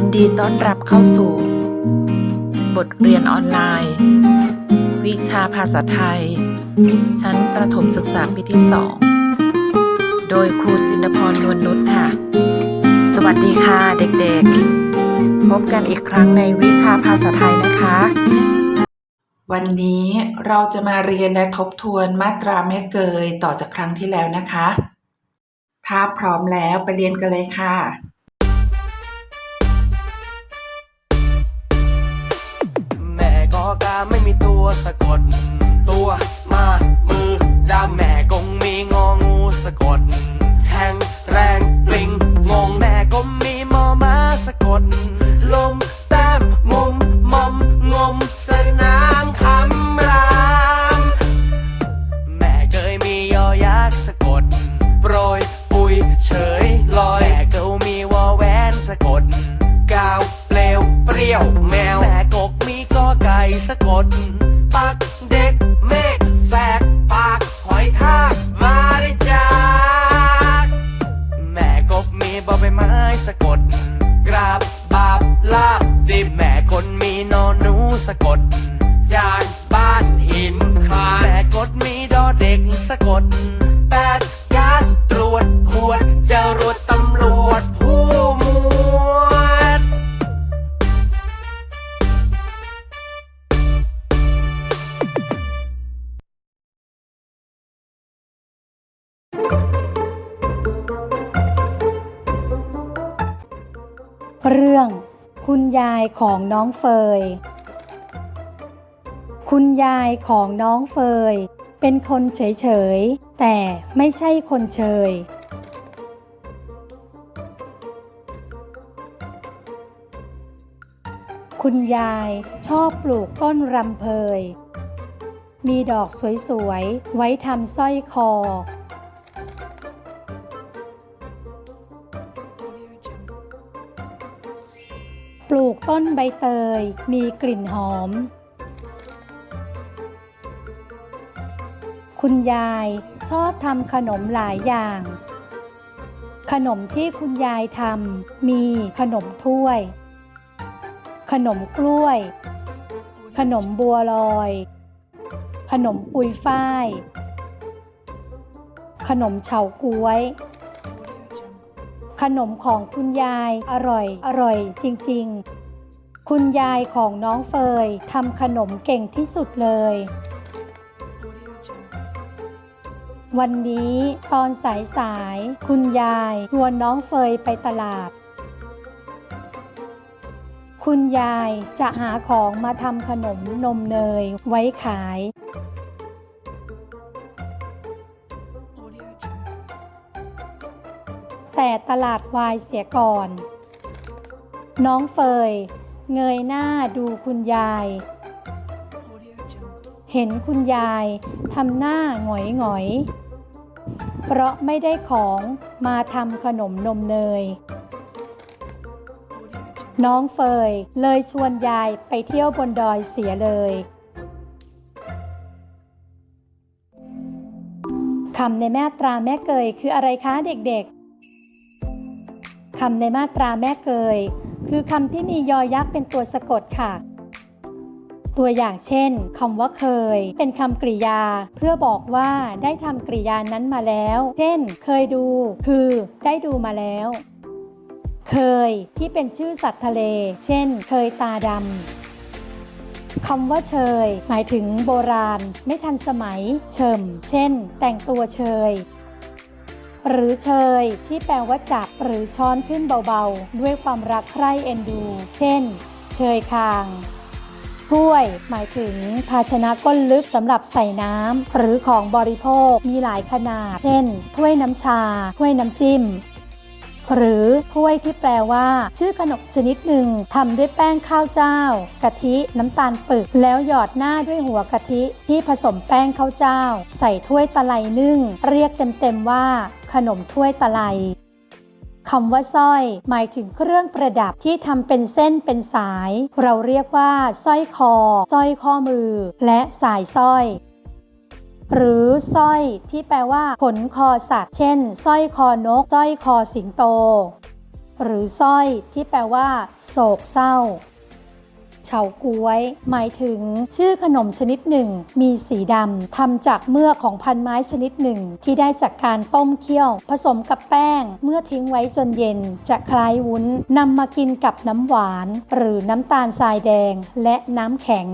ยินดีต้อนรับเข้าสู่ บทเรียนออนไลน์ วิชาภาษาไทย ชั้นประถมศึกษาปีที่2โดยครูจินดพรนวลนุชค่ะ สวัสดีค่ะเด็กๆ พบกันอีกครั้งในวิชาภาษาไทยนะคะ วันนี้เราจะมาเรียนและทบทวนมาตราแม่เกยต่อจากครั้งที่แล้วนะคะ ถ้าพร้อมแล้วไปเรียนกันเลยค่ะ ไม่มีตัวสะกด ตัวมามือดาแม่กงมีงองูสะกด แทงแรงปลิงงงแม่ก็มีมอมาสะกด สะกดแปดก๊าซตรวจขวดจรวดตำรวจผู้มวดเรื่อง คุณยายของน้องเฟย คุณยายของน้องเฟย เป็นคนเฉยๆ แต่ไม่ใช่คนเชย คุณยายชอบปลูกต้นรำเพย มีดอกสวยๆ ไว้ทำสร้อยคอ ปลูกต้นใบเตยมีกลิ่นหอม คุณยายชอบทำขนมหลายอย่าง ขนมที่คุณยายทำมีขนมถ้วย ขนมกล้วย ขนมบัวลอย ขนมปุยฝ้าย ขนมเฉาก๊วย ขนมของคุณยายอร่อยอร่อยจริง ๆ คุณยายของน้องเฟยทำขนมเก่งที่สุดเลย วันนี้ตอนสายสายๆคุณยายชวนน้องเฟยไปตลาด คุณยายจะหาของมาทำขนมนมเนยไว้ขาย แต่ตลาดวายเสียก่อน น้องเฟยเงยหน้าดูคุณยาย เห็นคุณยายทำหน้าหงอยหงอย เพราะไม่ได้ของมาทำขนมนมเนย น้องเฟยเลยชวนยายไปเที่ยวบนดอยเสียเลยคำในแม่ตราแม่เกยคืออะไรคะเด็กๆ คำในมาตราแม่เกย คือคำที่มียอยักษ์เป็นตัวสะกดค่ะ ตัวอย่างเช่นคำว่าเคย เป็นคำกริยา เพื่อบอกว่าได้ทำกริยานั้นมาแล้ว เช่น เคยดู คือได้ดูมาแล้ว เคยที่เป็นชื่อสัตว์ทะเล เช่น เคยตาดำคำว่าเชย หมายถึงโบราณ ไม่ทันสมัย เฉิมเช่น แต่งตัวเชยหรือเชยที่แปลว่าจับหรือช้อนขึ้นเบาๆ ด้วยความรักใคร่เอ็นดู เช่น เชยคาง ถ้วย หมายถึงภาชนะก้นลึกสำหรับใส่น้ำหรือของบริโภคมีหลายขนาด เช่น ถ้วยน้ำชา ถ้วยน้ำจิ้มหรือถ้วยที่แปลว่า ชื่อขนมชนิดหนึ่งทำด้วยแป้งข้าวเจ้า กะทิน้ำตาลปึก แล้วหยอดหน้าด้วยหัวกะทิที่ผสมแป้งข้าวเจ้า ใส่ถ้วยตะไลนึ่ง เรียกเต็มๆว่า ขนมถ้วยตะไล คำว่าสร้อย หมายถึงเครื่องประดับที่ทำเป็นเส้นเป็นสาย เราเรียกว่าสร้อยคอสร้อยข้อมือ และสายสร้อยหรือสร้อยที่แปลว่า ขนคอสัตว์ เช่นสร้อยคอนกสร้อยคอสิงโต หรือสร้อยที่แปลว่า โศกเศร้า เฉาก้วย หมายถึงชื่อขนมชนิดหนึ่ง มีสีดำทำจากเมือกของพันไม้ชนิดหนึ่ง ที่ได้จากการต้มเคี่ยว ผสมกับแป้ง เมื่อทิ้งไว้จนเย็น จะคล้ายวุ้นนำมากินกับน้ำหวาน หรือน้ำตาลทรายแดงและน้ำแข็ง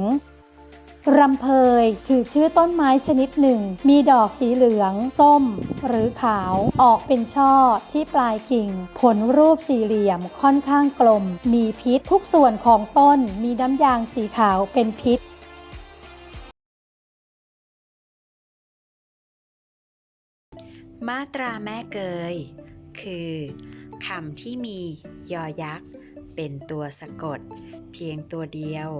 รำเพยคือชื่อต้นไม้ชนิดหนึ่ง มีดอกสีเหลือง ส้ม หรือขาว ออกเป็นช่อที่ปลายกิ่ง ผลรูปสี่เหลี่ยมค่อนข้างกลม มีพิษทุกส่วนของต้นมีน้ำยางสีขาวเป็นพิษมาตราแม่เกย คือคำที่มียอยักษ์ เป็นตัวสะกด เพียงตัวเดียว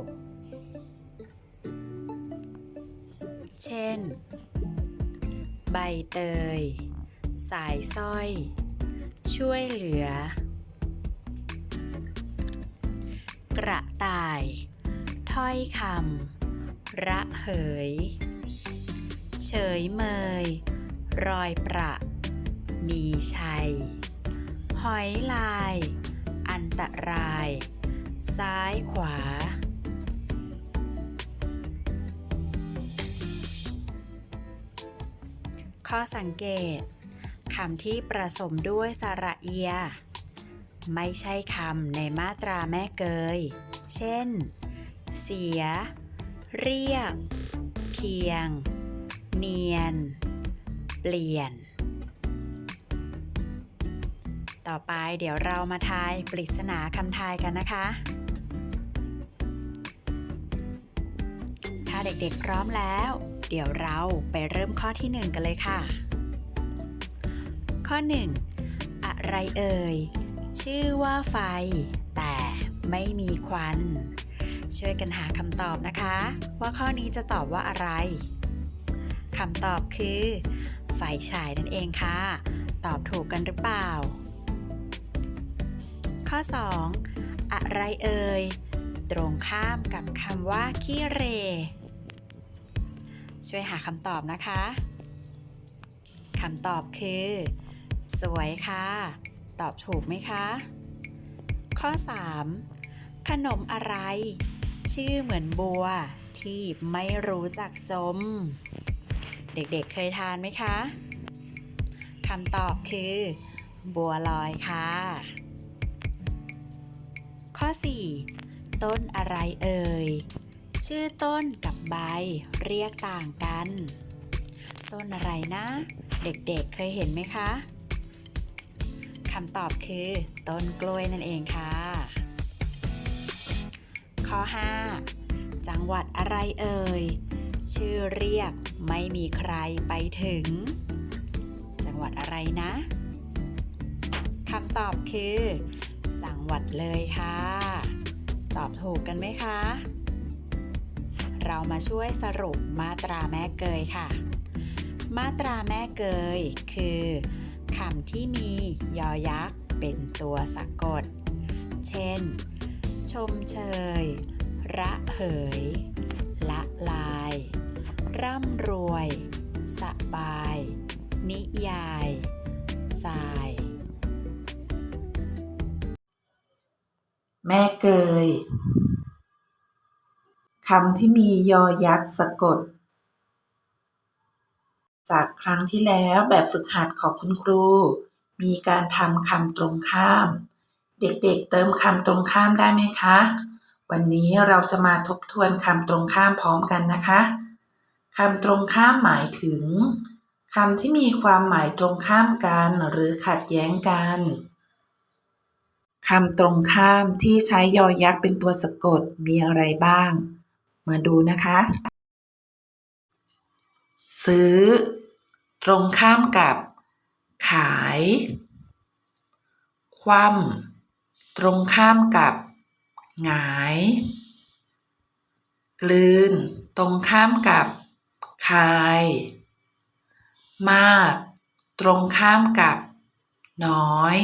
เช่น ใบเตย สายสร้อย ช่วยเหลือ กระต่าย ถ้อยคำระเหย เฉยเมย รอยประ มีชัย หอยลาย อันตราย ซ้ายขวา ข้อสังเกตคำที่ประสมด้วยสระเอีย ไม่ใช่คำในมาตราแม่เกย เช่น เสีย เรียกเพียง เนียน เปลี่ยน ต่อไปเดี๋ยวเรามาทายปริศนาคำทายกันนะคะ ถ้าเด็กๆพร้อมแล้ว ดี๋ยวเราไปเริ่มข้อที่ 1 กันเลยค่ะ ข้อ 1 อะไรเอ่ย ชื่อว่าไฟ แต่ไม่มีควัน ช่วยกันหาคำตอบนะคะ ว่าข้อนี้จะตอบว่าอะไรคำตอบคือไฟฉายนั่นเองค่ะ ตอบถูกกันหรือเปล่า ข้อ 2 อะไรเอ่ย ตรงข้ามกับคำว่าขี้เร ช่วยหาคำตอบนะคะคำตอบคือ สวยค่ะ ตอบถูกไหมคะ ข้อ 3 ขนมอะไร ชื่อเหมือนบัวที่ไม่รู้จักจม เด็กๆเคยทานไหมคะคำตอบคือ บัวลอยค่ะ ข้อ 4 ต้นอะไรเอ่ย ชื่อต้นกับ ใบเรียกต่างกัน ต้นอะไรนะ เด็กๆเเคยเห็นไหมคะคำตอบคือ ต้นกล้วยนั่นเองค่ะ ข้อ 5 จังหวัดอะไรเอ่ย ชื่อเรียกไม่มีใครไปถึง จังหวัดอะไรนะคำตอบคือ จังหวัดเลยค่ะ ตอบถูกกันไหมคะ เรามาช่วยสรุปมาตราแม่เกยค่ะ มาตราแม่เกยคือคำที่มียอยักษ์เป็นตัวสะกด เช่น ชมเชย ระเหย ละลาย ร่ำรวย สบาย นิยายสาย แม่เกย คำที่มียอยักษ์สะกด จากครั้งที่แล้วแบบฝึกหัดของคุณครู มีการทำคำตรงข้าม เด็กๆเติมคำตรงข้ามได้ไหมคะ วันนี้เราจะมาทบทวนคำตรงข้ามพร้อมกันนะคะคำตรงข้ามหมายถึงคำที่มีความหมายตรงข้ามกันหรือขัดแย้งกันคำตรงข้ามที่ใช้ยอยักษ์เป็นตัวสะกดมีอะไรบ้าง มาดูนะคะ ซื้อ ตรงข้ามกับ ขาย คว่ำตรงข้ามกับหงาย กลืน ตรงข้ามกับ คาย มาก ตรงข้ามกับ น้อย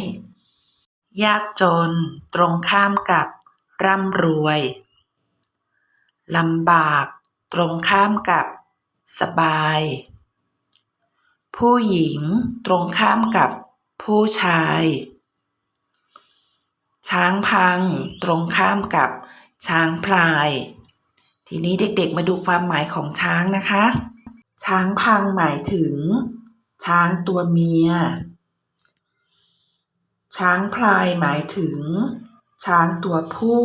ยากจน ตรงข้ามกับ ร่ำรวย ลำบาก ตรงข้ามกับ สบาย ผู้หญิง ตรงข้ามกับ ผู้ชาย ช้างพัง ตรงข้ามกับ ช้างพลาย ทีนี้เด็กๆมาดูความหมายของช้างนะคะ ช้างพังหมายถึง ช้างตัวเมีย ช้างพลายหมายถึง ช้างตัวผู้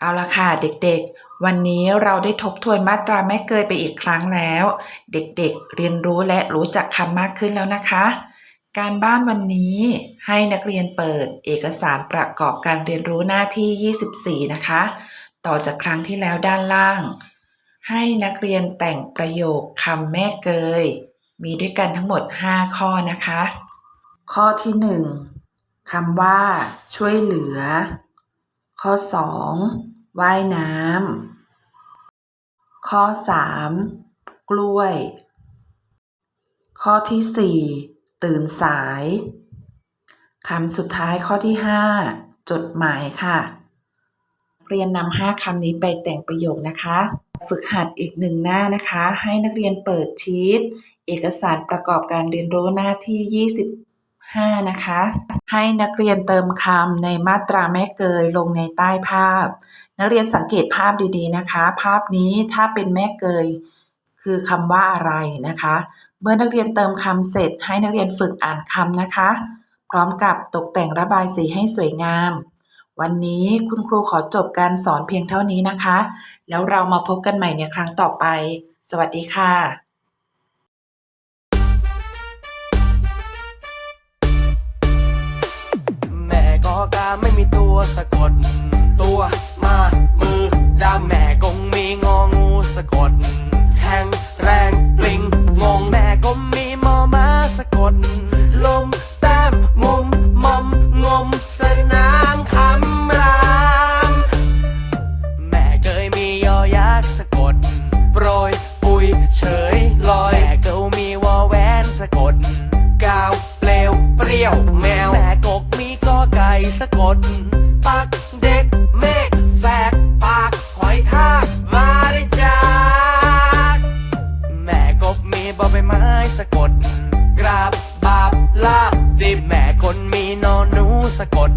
เอาละค่ะเด็กๆ วันนี้เราได้ทบทวนมาตราแม่เกยไปอีกครั้งแล้ว เด็กๆ เรียนรู้และรู้จักคำมากขึ้นแล้วนะคะ การบ้านวันนี้ให้นักเรียนเปิดเอกสารประกอบการเรียนรู้หน้าที่ 24 นะคะ ต่อจากครั้งที่แล้วด้านล่าง ให้นักเรียนแต่งประโยคคำแม่เกย มีด้วยกันทั้งหมด 5 ข้อนะคะ ข้อที่ 1คำว่า ช่วยเหลือ ข้อ 2 ว่ายน้ำข้อ 3 กล้วย ข้อที่ 4 ตื่นสายคำสุดท้ายข้อที่ 5 จดหมายค่ะเรียนนำ5คำนี้ไปแต่งประโยคนะคะ ฝึกหัดอีกหนึ่งหน้านะคะ ให้นักเรียนเปิดชีตเอกสารประกอบการเรียนรู้หน้าที่ 5. นะคะ ให้นักเรียนเติมคำในมาตราแม่เกยลงในใต้ภาพ นักเรียนสังเกตภาพดีๆนะคะ ภาพนี้ถ้าเป็นแม่เกย คือคำว่าอะไรนะคะ เมื่อนักเรียนเติมคำเสร็จ ให้นักเรียนฝึกอ่านคำนะคะ พร้อมกับตกแต่งระบายสีให้สวยงาม วันนี้คุณครูขอจบการสอนเพียงเท่านี้นะคะ แล้วเรามาพบกันใหม่ในครั้งต่อไป สวัสดีค่ะ ไม่มีตัวสะกด ตัวมามือดาแมก สะกด ปักเด็กเมฆแฝกปากหอยทากมาได้จากแม่กบมีบอใบไม้สะกด กราบบาบลาบดิแม่คนมีนอนหนูสะกด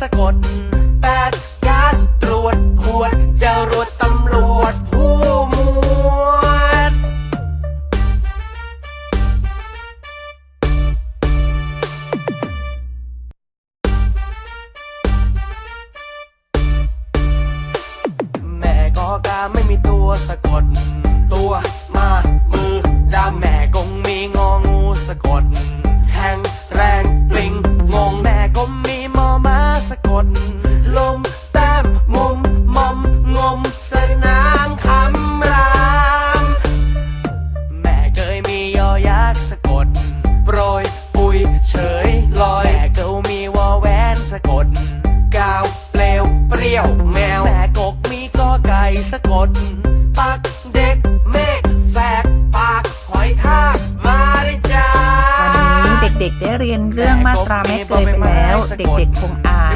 สะกดแปดก๊าซตรวจขวดจรวดตำรวจผู้หมวดแม่กอกาไม่มีตัวสะกด ตัวมามือดาแม่กงมีงองูสะกด ด็กๆ ได้เรียนเรื่องมาตราแม่เกยไปแล้ว เด็กๆ คงอ่าน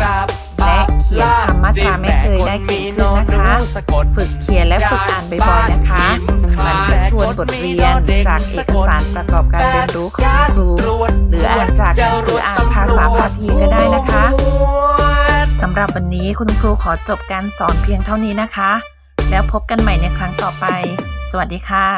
และเขียนคำมาตราแม่เกยได้เก่งขึ้นนะคะ ฝึกเขียนและฝึกอ่านบ่อยๆนะคะมันทบทวนบทเรียนจากเอกสารประกอบการเรียนรู้ของครู หรืออ่านจากหนังสืออ่านภาษาพาทีก็ได้นะคะสำหรับวันนี้คุณครูขอจบการสอนเพียงเท่านี้นะคะ แล้วพบกันใหม่ในครั้งต่อไป สวัสดีค่ะ